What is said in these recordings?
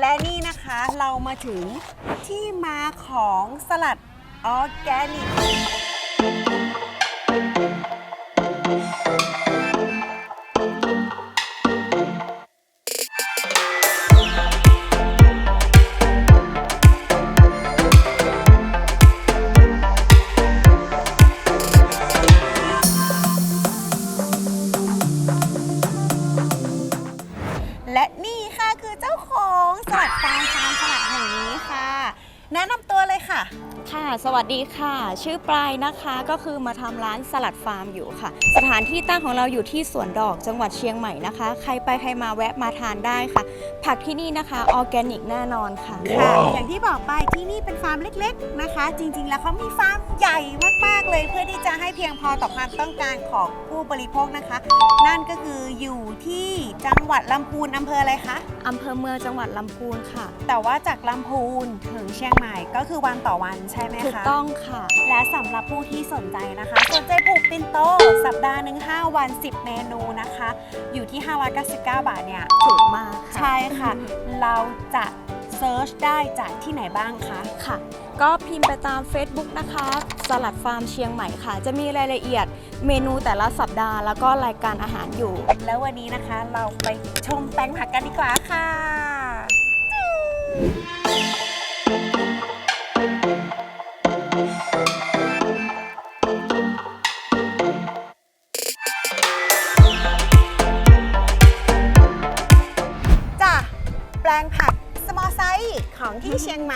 และนี่นะคะเรามาถึงที่มาของสลัดออร์แกนิก และนี่ค่ะคือเจ้าของสลัดฟาร์มฟาร์มสลัดแห่งนี้ค่ะ แนะนำตัวเลยค่ะ ค่ะ สวัสดีค่ะ ชื่อปลายนะคะก็คือมาทำร้านสลัดฟาร์มอยู่ค่ะ สถานที่ตั้งของเราอยู่ที่สวนดอกจังหวัดเชียงใหม่นะคะ ใครไปใครมาแวะมาทานได้ค่ะ ผักที่นี่นะคะออร์แกนิกแน่นอนค่ะ ค่ะ อย่างที่บอกไปที่นี่เป็นฟาร์มเล็กๆนะคะ จริงๆ แล้วเขามีฟาร์มใหญ่มากๆเลย เพื่อที่จะให้เพียงพอต่อความต้องการของผู้บริโภคนะคะ นั่นก็คืออยู่ที่จังหวัดลำพูนอำเภออะไรคะ อำเภอเมืองจังหวัดลำพูนค่ะ แต่ว่าจากลำพูนถึงเชียงใหม่ก็คือวันต่อวันใช่ไหมคะ ถูกต้องค่ะ และสำหรับผู้ที่สนใจนะคะ สนใจผูกปินโต สัปดาห์หนึ่ง5วัน 10 เมนูนะคะ อยู่ที่ 599 บาทเนี่ย ถูกมากค่ะ ใช่ค่ะ เราจะเซิร์ชได้จากที่ไหนบ้างคะ ค่ะ ก็พิมพ์ไปตาม Facebook นะคะ สลัดฟาร์มเชียงใหม่ค่ะ จะมีรายละเอียดเมนูแต่ละสัปดาห์ แล้วก็รายการอาหารอยู่ แล้ววันนี้นะคะเราไปชมแปลงผักกันดีกว่าค่ะจ้ะ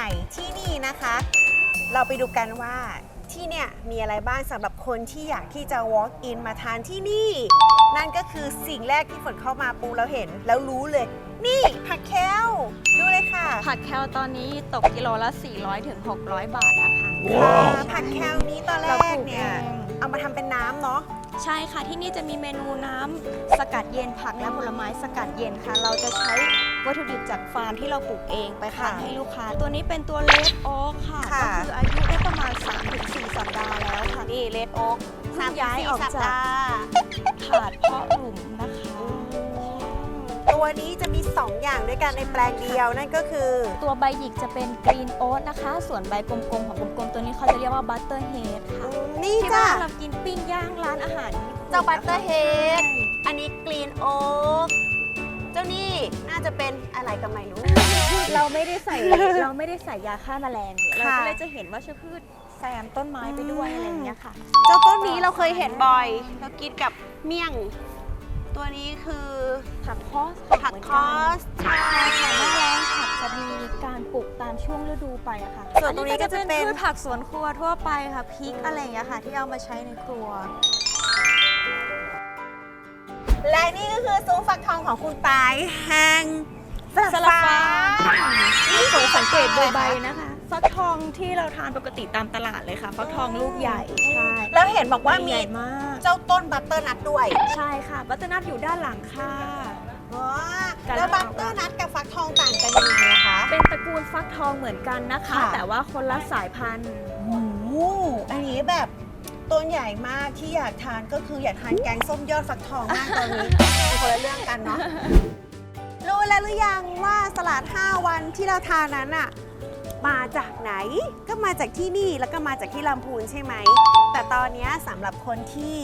ม่ที่นี่นะคะ เราไปดูกันว่าที่เนี่ยมีอะไรบ้างสำหรับคนที่อยากที่จะ walk in มาทานที่นี่ นั่นก็คือสิ่งแรกที่ฝนเข้ามาปูแล้วเห็นแล้วรู้เลย นี่ผักแคลดูเลยค่ะ ผักแคลตอนนี้ตกกิโลละ 400ถึง600 บาทนะคะค่ะผักแคลนี้ตอนแรเราปกลูกเนี่ยเองเอามาทำเป็นน้ำเนาะ ใช่ค่ะที่นี่จะมีเมนูน้ำสกัดเย็นผักและผลไม้สกัดเย็นค่ะ เราจะใช้ วัตถุดิบจากฟาร์มที่เราปลูกเองไปขายค่ะให้ลูกค้า ตัวนี้เป็นตัวเลดโอ๊กค่ะค่ะก็คืออายุได้ประมาณ 3-4 สัปดาห์แล้วค่ะนี่เลดโอ๊กเพิ่งย้ายออกจากสัปดาห์ถาดเพาะหลุมนะคะ ตัวนี้จะมี 2 อย่างด้วยกันในแปลงเดียวนั่นก็คือ ตัวใบหยิกจะเป็นกรีนโอ๊ตนะคะ ส่วนใบกลมๆ ของกลมๆ ตัวนี้เขาจะเรียกว่าบัตเตอร์เฮดค่ะนี่ที่จ้ะ บ้านเรากินปิ้งย่างร้านอาหารญี่ปุ่นเจ้าบัตเตอร์เฮดใช่อันนี้กรีนโอ๊กเจ้านี่น่าจะเป็นอะไรก็ไม่รู้ เราไม่ได้ใส่เราไม่ได้ใส่ยาฆ่าแมลงเราค่ะก็เลยจะเห็นว่าชพืชแซมต้นไม้ไปด้วยอะไรอย่างเงี้ยค่ะ เจ้าต้นนี้เราเคยเห็นบ่อยเรากินกับเมี่ยง ตัวนี้คือผักคอสผักคอสใช่ค่ะหน้าแรงผักจะมีการปลูกตามช่วงฤดูไปอะค่ะ ส่วนตรงนี้ก็จะเป็นพืชผักสวนครัวทั่วไปค่ะพริกอะไรอย่างเงี้ยค่ะ ที่เอามาใช้ในครัว และนี่ก็คือซุ้มฟักทองของคุณปายแห่งสสลัลัดดฟ้าฟ้านี่ผมสังเกตดูใบอะไรคะนะคะฟักทองที่เราทานปกติตามตลาดเลยค่ะฟักทองลูกใหญ่ใช่แล้วเห็นบอกว่าใหมีญ่มากเจ้าต้นบัตเตอร์นัทด้วย ใช่ค่ะ บัตเตอร์นัทอยู่ด้านหลังค่ะอ๋อกันแล้วบัตเตอร์นัทกับฟักทองต่างกันยังไงนะคะ เป็นตระกูลฟักทองเหมือนกันนะคะค่ะแต่ว่าคนละสายพันธุ์โอ้โหอันนี้แบบ ต้นใหญ่มากที่อยากทานก็คืออยากทานแกงส้มยอดฟักทองมากตอนนี้เป็นคนละเรื่องกันเนาะรู้แล้วหรือยังว่าสลัด 5 วันที่เราทานนั้นอะมาจากไหนก็มาจากที่นี่แล้วก็มาจากที่ลำพูนใช่ไหม แต่ตอนนี้สำหรับคนที่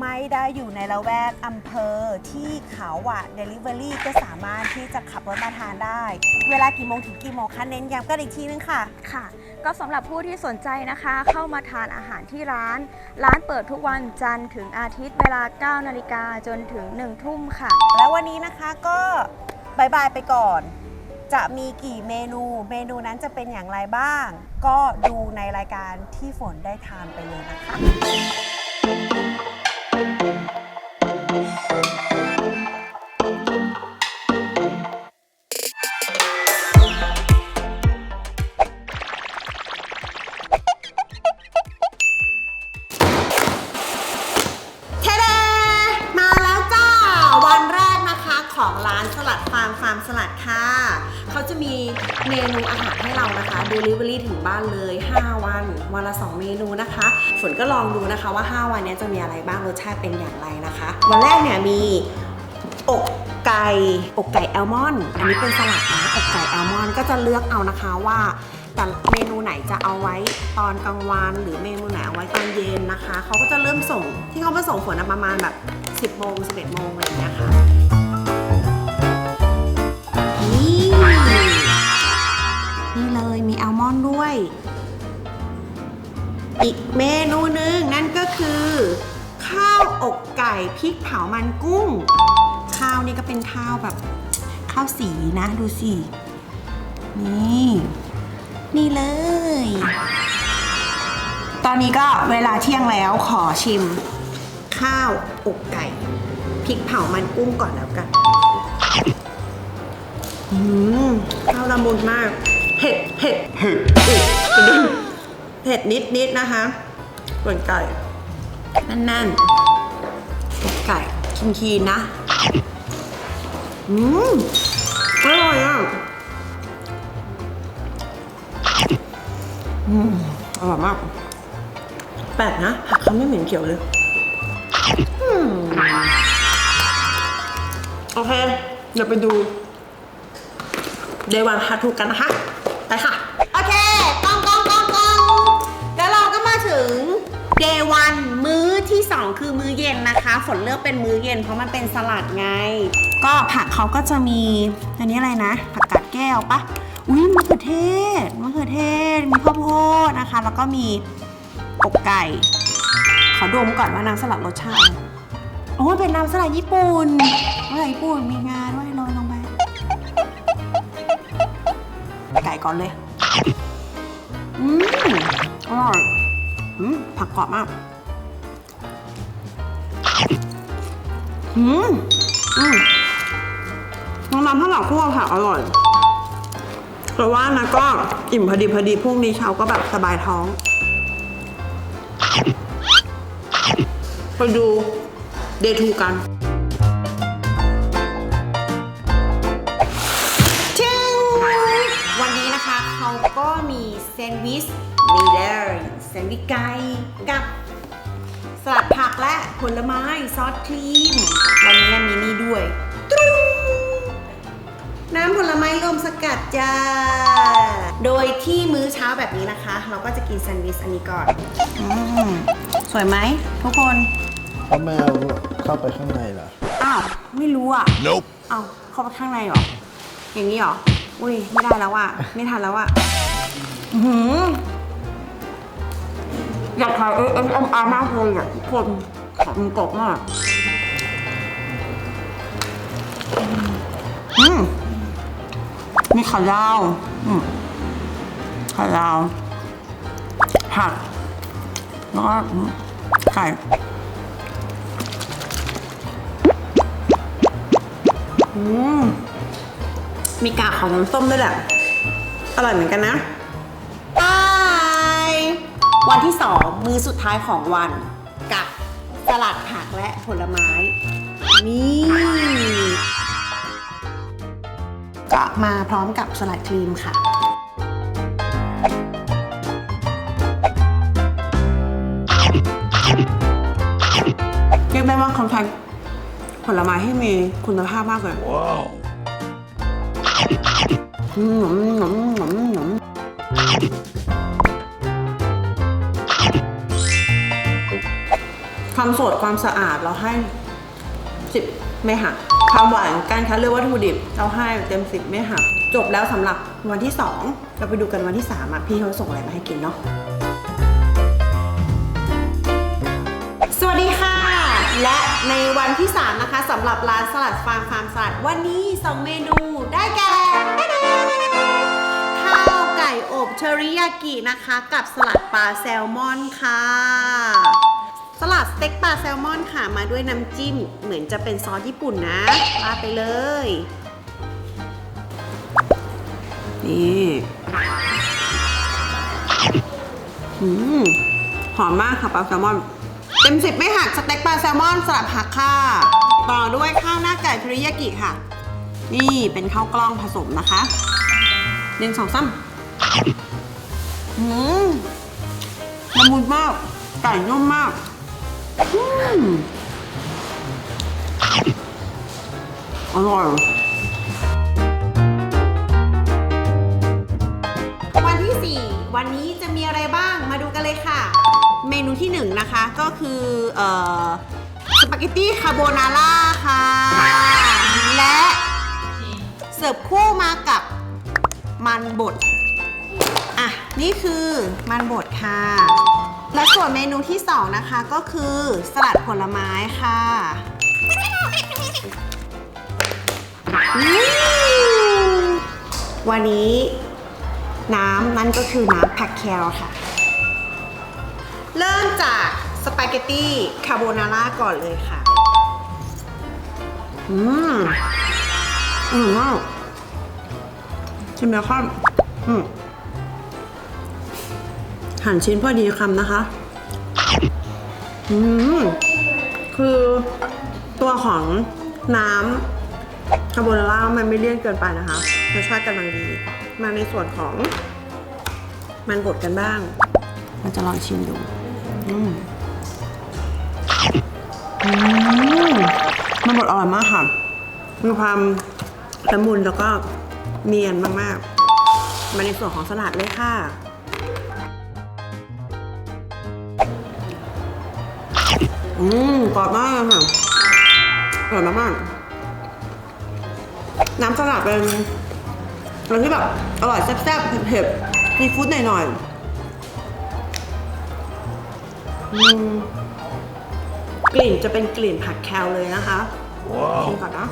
ไม่ได้อยู่ในละแวกอำเภอที่เขาอะเดลิเวอรี่ก็สามารถที่จะขับรถมาทานได้ เวลากี่โมงถึงกี่โมงคะเน้นย้ำกันอีกทีนึงค่ะ ค่ะ ก็สำหรับผู้ที่สนใจนะคะ เข้ามาทานอาหารที่ร้าน ร้านเปิดทุกวันจันทร์ถึงอาทิตย์เวลา 9 นาฬิกาจนถึง 1 ทุ่มค่ะ แล้ววันนี้นะคะก็บายบายไปก่อน จะมีกี่เมนู เมนูนั้นจะเป็นอย่างไรบ้าง ก็ดูในรายการที่ฝนได้ทานไปเลยนะคะ ของร้านสลัดฟาร์มฟาร์มสลัดค่ะ เขาจะมีเมนูอาหารให้เรานะคะ Delivery ถึงบ้านเลย 5 วัน วันละ 2 เมนูนะคะ ฝนก็ลองดูนะคะว่า 5 วันนี้จะมีอะไรบ้าง รสชาติเป็นอย่างไรนะคะ วันแรกเนี่ยมีอกไก่อกไก่แอลมอนอันนี้เป็นสลัดนะอกไก่แอลมอนก็จะเลือกเอานะคะว่าแต่เมนูไหนจะเอาไว้ตอนกลางวันหรือเมนูไหนเอาไว้ตอนเย็นนะคะ เขาก็จะเริ่มส่งที่เขามาส่งฝนประมาณแบบ 10โมง11โมงอะไรอย่างเงี้ยค่ะ อีกเมนูหนึ่งนั่นก็คือ ข้าวอกไก่พริกเผามันกุ้ง ข้าวนี่ก็เป็นข้าวแบบข้าวสีนะดูสิ นี่ นี่เลย ตอนนี้ก็เวลาเที่ยงแล้วขอชิม ข้าวอกไก่พริกเผามันกุ้งก่อนแล้วกันอืมข้าวละมุนมาก เผ็ดเผ็ดเผ็ด เผ็ดนิดๆนะคะส่วนไก่แน่นๆไก่คินคีนนะอืมอร่อยอะอืมอร่อยมาก แปลกนะผักเขาไม่เหม็นเขียวเลยอืมโอเค เดี๋ยวไปดูเดวันพาทูกันนะคะ ไปค่ะ 2 คือมื้อเย็นนะคะ ฝนเลือกเป็นมื้อเย็นเพราะมันเป็นสลัดไง ก็ผักเขาก็จะมีอันนี้อะไรนะ ผักกาดแก้วปะอุ้ยมะเขือเทศมะเขือเทศ มีข้าวโพดนะคะ แล้วก็มีอกไก่ ขอดมก่อนว่าน้ำสลัดรสชาติ โอ้ยเป็นน้ำสลัดญี่ปุ่นน้ำสลัดญี่ปุ่นมีงาด้วยลองลงไปไก่ก่อนเลย อืมอร่อยอืมผักกรอบมาก อืมอืมน้ำน้ำข้าวหลามคั่วผักอร่อยแต่ว่านะก็อิ่มพอดีพอดีพรุ่งนี้เช้าก็แบบสบายท้องไปดูเดทูกันจึงวันนี้นะคะเขาก็มีแซนด์วิชนี่เลยแซนด์วิชไก่กับ สลัดผักและผลไม้ซอสครีมวันนี้มีนี่ด้วยตรุ้งน้ำผลไม้รวมสกัดจ้า โดยที่มื้อเช้าแบบนี้นะคะ เราก็จะกินแซนด์วิชอันนี้ก่อนอมสวยไหมทุกคนแล้วแมวเข้าไปข้างในล่ะอ้าว ไม่รู้อะ Nope เอาเข้าไปข้างในเหรอ อย่างนี้เหรอ อุ้ย ไม่ได้แล้วอะ ไม่ทันแล้วอะ อื้อหื อยากถ่ายเอเอ็มเอ็มอาร์มากเลยอะทุกคนขอบมันกรอบมากอืมมีขายาวอืมขายาวผักแล้วก็ไก่อืมมีกากของน้ำส้มด้วยแหละ อร่อยเหมือนกันนะ วันที่สองมื้อสุดท้ายของวันกับสลัดผักและผลไม้ นี่ก็มาพร้อมกับสลัดครีมค่ะ เรียกได้ว่าเขาใช้ผลไม้ที่มีคุณภาพมากเลย Wow หนมหนมหนมหนม ความสดความสะอาดเราให้สิบไม่หัก ความหวานการคัดเลือกวัตถุดิบ เราให้เต็มสิบไม่หัก จบแล้วสำหรับวันที่สองเราไปดูกันวันที่สามอะ พี่เขาส่งอะไรมาให้กินเนาะสวัสดีค่ะ และในวันที่ 3 นะคะสำหรับร้านสลัดฟาร์มฟาร์มสลัด วันนี้ 2 เมนูได้แก่ข้าวไก่อบเทอริยากินะคะ กับสลัดปลาแซลมอนค่ะ ลัดสเต็กปลาแซลมอนค่ะมาด้วยน้ำจิ้ม เหมือนจะเป็นซอสญี่ปุ่นนะราไปเลย นี่อืมหอมมากค่ะปลาแซลมอน เต็มสิบไม่หักสเต็กปลาแซลมอนสลัดผักค่ะ ต่อด้วยข้าวหน้าไก่เทริยากิค่ะ นี่เป็นข้าวกล้องผสมนะคะหนึ่งสองสามอืมละมุนมากไก่นุ่มมาก อร่อยวันที่ 4 วันนี้จะมีอะไรบ้างมาดูกันเลยค่ะ เมนูที่ 1 นะคะก็คือเอ่อสปาเกตตี้คาโบนาร่าค่ะ และเสิร์ฟคู่มากับมันบด อะ นี่คือมันบดค่ะ และส่วนเมนูที่ 2 นะคะก็คือสลัดผลไม้ค่ะวันนี้น้ำนั่นก็คือน้ำผักแคลค่ะ เริ่มจากสปาเกตตี้คาโบนาร่าก่อนเลยค่ะ อืมอร่อยมากชิมแล้วครับอืม หั่นชิ้นพอดีคำนะคะ อืมคือตัวของน้ำคาโบนาร่ามันไม่เลี่ยนเกินไปนะคะรสชาติกำลังดี มาในส่วนของมันบดกันบ้าง เราจะลองชิมดู อืมมันบดอร่อยมากค่ะ มีความละมุนแล้วก็เนียนมากๆ มาในส่วนของสลัดเลยค่ะ อืมกรอบมากเลยค่ะอร่อยมากๆน้ำสลัดเป็นอะไรที่แบบอร่อยแซ่บๆเผ็ดๆซีฟู้ดหน่อยๆอืมกลิ่นจะเป็นกลิ่นผักแคลเลยนะคะชิมก่อนนะ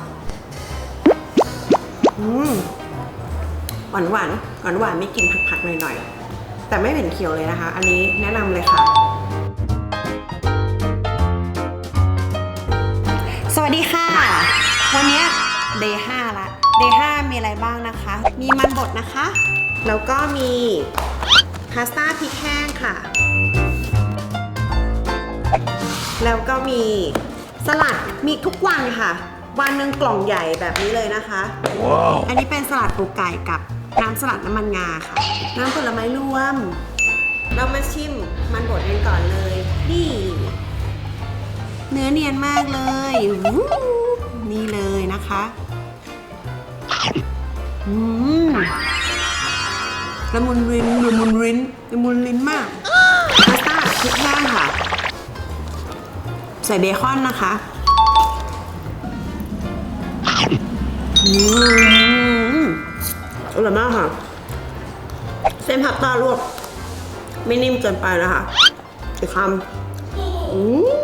อืมหวานหวานหวานหวานๆมีกลิ่นผักๆหน่อยๆ แต่ไม่เหม็นเขียวเลยนะคะ อันนี้แนะนำเลยค่ะ วัสดีค่ะ วันเนี้เดย์5ละเดย์5มีอะไรบ้างนะคะ มีมันบดนะคะ แล้วก็มีพาสต้าพริกแห้งค่ะ แล้วก็มีสลัด มีทุกวันค่ะ วันหนึ่งกล่องใหญ่แบบนี้เลยนะคะอันนี้เป็นสลัดปูไก่กับน้ำสลัดน้ำมันงาค่ะ น้ำผลไม้รวม เรามาชิมมันบดกันก่อนเลยนี่ เนื้อเนียนมากเลยนี่เลยนะคะอืมละมุนรินละมุนรินละมุนลิ้นมากพาสต้าพริกแห้ค่ะ ใส่เบคอนนะคะอืมอร่อยมากค่ะ เส้นพาสต้าลวก ไม่นิ่มเกินไปนะคะอีกคำอืม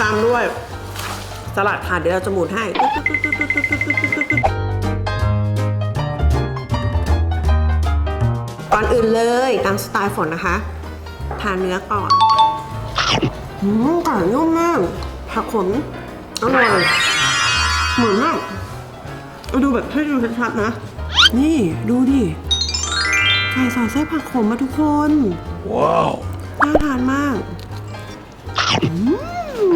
ตามด้วย สลัดค่ะเดี๋ยวเราจะหมุนให้ ก่อนอื่นเลยตามสไตล์ฝนนะคะ ทานเนื้อก่อนอืมไก่นุ่มมากผักขมอร่อยเหมือนมากดูแบบให้ดูชัดๆนะ นี่ดูดิไก่สอดไส้ผักขมมาทุกคน ว้าว น่าทานมากอืม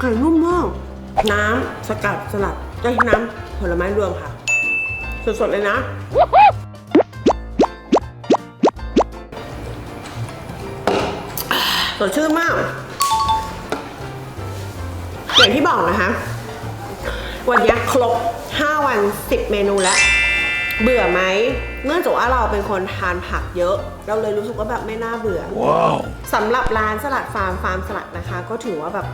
ไก่นุ่มมาก น้ำสกัดสลัดได้ยน้ำผลไม้รวมค่ะ สดๆเลยนะ สดชื่นมาก อย่างที่บอกนะคะ วันนี้ครบ 5 วัน 10 เมนูแล้ว เบื่อไหม เนื่องจากว่าเราเป็นคนทานผักเยอะ เราเลยรู้สึกว่าแบบไม่น่าเบื่อว้าวสำหรับร้านสลัดฟาร์มฟาร์มสลัดนะคะ ก็ถือว่าแบบ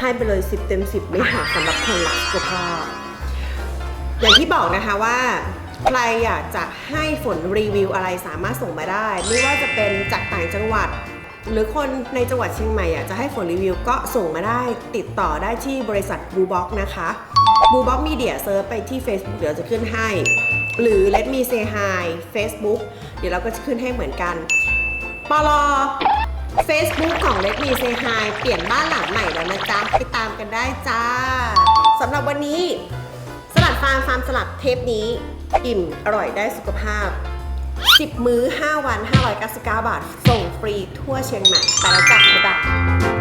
ให้ไปเลย 10 เต็ม 10 ไม่หักสำหรับคนรักสุขภาพอย่างที่บอกนะคะว่าใครอยากจะให้ฝนรีวิวอะไรสามารถส่งมาได้ ไม่ว่าจะเป็นจากต่างจังหวัด หรือคนในจังหวัดเชียงใหม่อยากจะให้ฝนรีวิวก็ส่งมาได้ติดต่อได้ที่บริษัทบูบ็อกนะคะบูบ็อกมีเดียเซิร์ชไปที่ Facebook เดี๋ยวจะขึ้นให้ หรือ Let Me Say Hi Facebook เดี๋ยวเราก็จะขึ้นให้เหมือนกันปลอ Facebook ของ Let Me Say Hi เปลี่ยนบ้านหลังใหม่แล้วนะจ๊ะไปตามกันได้จ้าสำหรับวันนี้ สลัดฟาร์มฟาร์มสลัดเทปนี้ อิ่มอร่อยได้สุขภาพ 10 มื้อ 5 วัน 599 บาท ส่งฟรีทั่วเชียงใหม่ไปแล้วจ้ะบ๊ายบาย